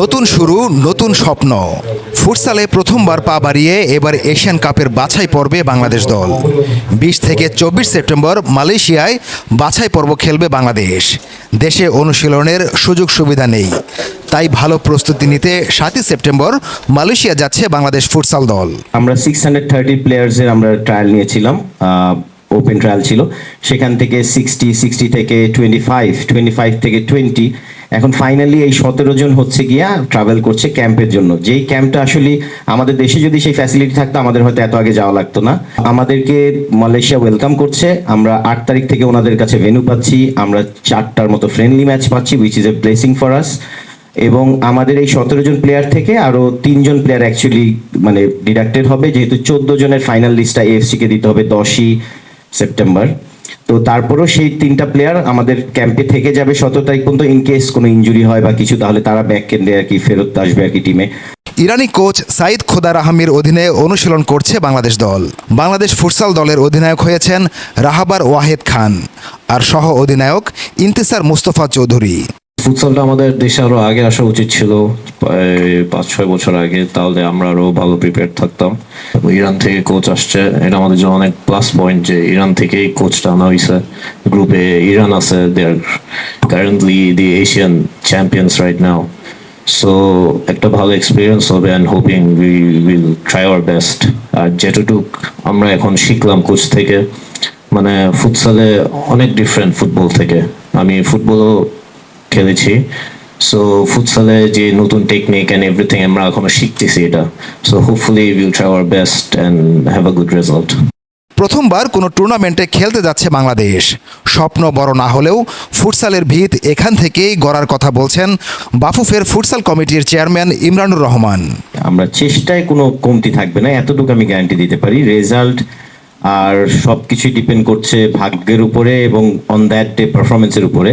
নতুন শুরু, নতুন স্বপ্ন। ফুটসালে প্রথমবার পা বাড়িয়ে এবার এশিয়ান কাপের বাছাই পর্বে বাংলাদেশ দল। বিশ থেকে চব্বিশ সেপ্টেম্বর মালয়েশিয়ায় বাছাই পর্ব খেলবে বাংলাদেশ। দেশে অনুশীলনের সুযোগ সুবিধা নেই। তাই ভালো প্রস্তুতি নিতে সাতই সেপ্টেম্বর মালয়েশিয়া যাচ্ছে বাংলাদেশ ফুটসাল দল। আমরা সিক্স হান্ড্রেড থার্টি প্লেয়ার্সের আমরা ট্রায়াল নিয়েছিলাম ওপেন ট্রায়াল ছিল। সেখান থেকে সিক্সটি সিক্সটি থেকে টোয়েন্টি ফাইভ টোয়েন্টি ফাইভ থেকে টোয়েন্টি এখন ফাইনালি এই সতেরো জন হচ্ছে গিয়া ট্রাভেল করছে ক্যাম্পের জন্য। যেই ক্যাম্পটা আসলে আমাদের দেশে যদি সেই ফ্যাসিলিটি থাকতো, আমাদের হয়তো এত আগে যাওয়া লাগতো না। আমাদেরকে মালয়েশিয়া ওয়েলকাম করছে। আমরা আট তারিখ থেকে ওনাদের কাছে ভেনু পাচ্ছি। আমরা চারটার মতো ফ্রেন্ডলি ম্যাচ পাচ্ছি which is a blessing for us এবং আমাদের এই সতেরো জন প্লেয়ার থেকে আরও তিনজন প্লেয়ার অ্যাকচুয়ালি মানে ডিডাক্টেড হবে। যেহেতু চোদ্দ জনের ফাইনাল লিস্টটা এএফসি কে দিতে হবে দশই সেপ্টেম্বর। তো তারপরেও সেই তিনটা প্লেয়ার আমাদের ক্যাম্পে থেকে যাবে সতেরো তারিখ পর্যন্ত ইন কেস কোনো ইঞ্জুরি হয় বা কিছু, তাহলে তারা ব্যাক কেন্দ্রে আর কি ফেরত আসবে আর কি টিমে ইরানি কোচ সাইদ খোদা আহমির অধীনে অনুশীলন করছে বাংলাদেশ দল। বাংলাদেশ ফুটসাল দলের অধিনায়ক হয়েছেন রাহাবার ওয়াহেদ খান আর সহ অধিনায়ক ইন্তেসার মুস্তফা চৌধুরী। ফুটসলটা আমাদের দেশে আরও আগে আসা উচিত ছিল পাঁচ, ছয় বছর আগে। তাহলে আমরা আরও ভালো প্রিপেয়ার থাকতাম। ইরান থেকে কোচ আসছে। এটা আমাদের জন্য অনেক প্লাস পয়েন্ট যে ইরান থেকেই কোচটা আনা হয়েছে গ্রুপে ইরান আছে they are currently the Asian champions right now so একটা ভালো এক্সপিরিয়েন্স হবে and hoping we will try our best আর যেটুক আমরা এখন শিখলাম কোচ থেকে মানে ফুটসালে অনেক ডিফারেন্ট ফুটবল থেকে। আমি ফুটবলও খেলেছি। সো ফুটসালে যে নতুন টেকনিক অ্যান্ড এভরিথিং আমরা এখনও শিখতেছি এটা। So hopefully will try our best and have a good result প্রথমবার কোনো টুর্নামেন্টে খেলতে যাচ্ছে বাংলাদেশ। স্বপ্ন বড় না হলেও ফুটসালের ভিত এখান থেকেই গড়ার কথা বলছেন বাফুফের ফুটসাল কমিটির চেয়ারম্যান ইমরানুর রহমান। আমরা চেষ্টায় কোনো কমতি থাকবে না এতটুকু আমি গ্যারান্টি দিতে পারি। রেজাল্ট আর সব কিছুই ডিপেন্ড করছে ভাগ্যের উপরে এবং অন দ্যাট ডে পারফরমেন্সের উপরে।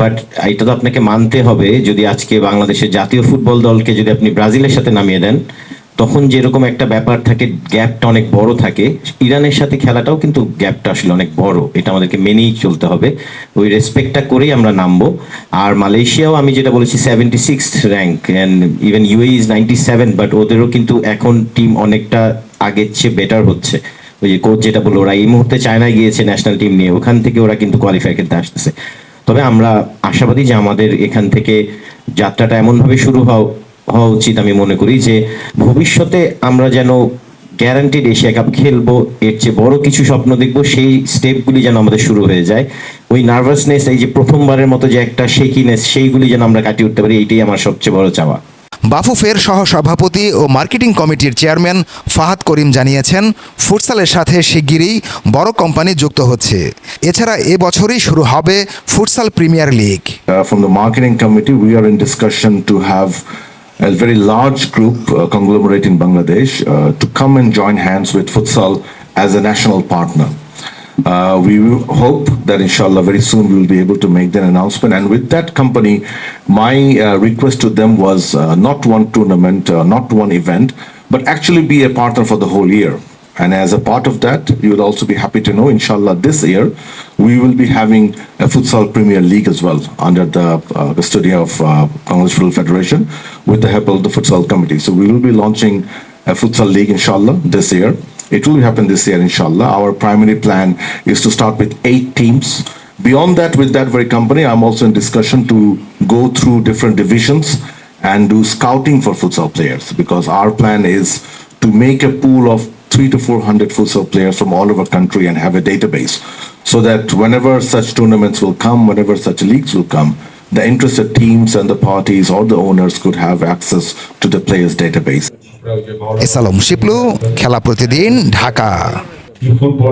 বাট এটা তো আপনাকে মানতে হবে, যদি আজকে বাংলাদেশের জাতীয় ফুটবল দলকে যদি আপনি ব্রাজিলের সাথে নামিয়ে দেন, তখন যেরকম একটা ব্যাপার থাকে, গ্যাপটা অনেক বড় থাকে। ইরানের সাথে খেলাটাও কিন্তু গ্যাপটা আসলে অনেক বড়। এটা আমাদেরকে মেনেই চলতে হবে। ওই রেসপেক্টটা করেই আমরা নামবো। আর মালয়েশিয়াও আমি যেটা বলেছি seventy six rank and even UAE is ninety seven but ওদেরও কিন্তু এখন টিম অনেকটা আগের চেয়ে বেটার হচ্ছে। ওই যে কোচ যেটা বলল, ওরা এই মুহূর্তে চায়নায় গিয়েছে ন্যাশনাল টিম নিয়ে। ওখান থেকে ওরা কিন্তু কোয়ালিফাই খেলতে আসতেছে। তবে আমরা আশাবাদী যে আমাদের এখান থেকে যাত্রাটা এমনভাবে শুরু হওয়া হওয়া উচিত আমি মনে করি যে ভবিষ্যতে আমরা যেন গ্যারান্টিড এশিয়া কাপ খেলব, এর চেয়ে বড় কিছু স্বপ্ন দেখব, সেই স্টেপগুলি যেন আমাদের শুরু হয়ে যায়। ওই নার্ভাসনেস এই যে প্রথমবারের মতো যে একটা শেকিনেস সেইগুলি যেন আমরা কাটিয়ে উঠতে পারি, এইটাই আমার সবচেয়ে বড় চাওয়া। বাফুফের সহ সভাপতি ও মার্কেটিং কমিটির চেয়ারম্যান ফাহাদ করিম জানিয়েছেন, ফুটসালের সাথে শিগগিরই বড় কোম্পানি যুক্ত হচ্ছে। এছাড়া এ বছরই শুরু হবে futsal premier league Uh, from the marketing committee, we are in discussion to have a very large group uh, conglomerate in Bangladesh uh, to come and join hands with Futsal as a national partner. Uh, we hope that inshallah very soon we will be able to make that announcement. And with that company, my uh, request to them was uh, not one tournament, uh, not one event, but actually be a partner for the whole year. And as a part of that, you will also be happy to know, inshallah, this year we will be having a futsal Premier League as well under the uh, custody of uh, Congress Football Federation with the help of the futsal committee. So we will be launching a futsal league, inshallah, this year. It will happen this year, inshallah. Our primary plan is to start with eight teams. Beyond that, with that very company, I'm also in discussion to go through different divisions and do scouting for futsal players because our plan is to make a pool of three to four hundred futsal players from all over country and have a database so that whenever such tournaments will come, whenever such leagues will come, the interested teams and the parties or the owners could have access to the players database. এসালম Shiplu খেলা প্রতিদিন Dhaka football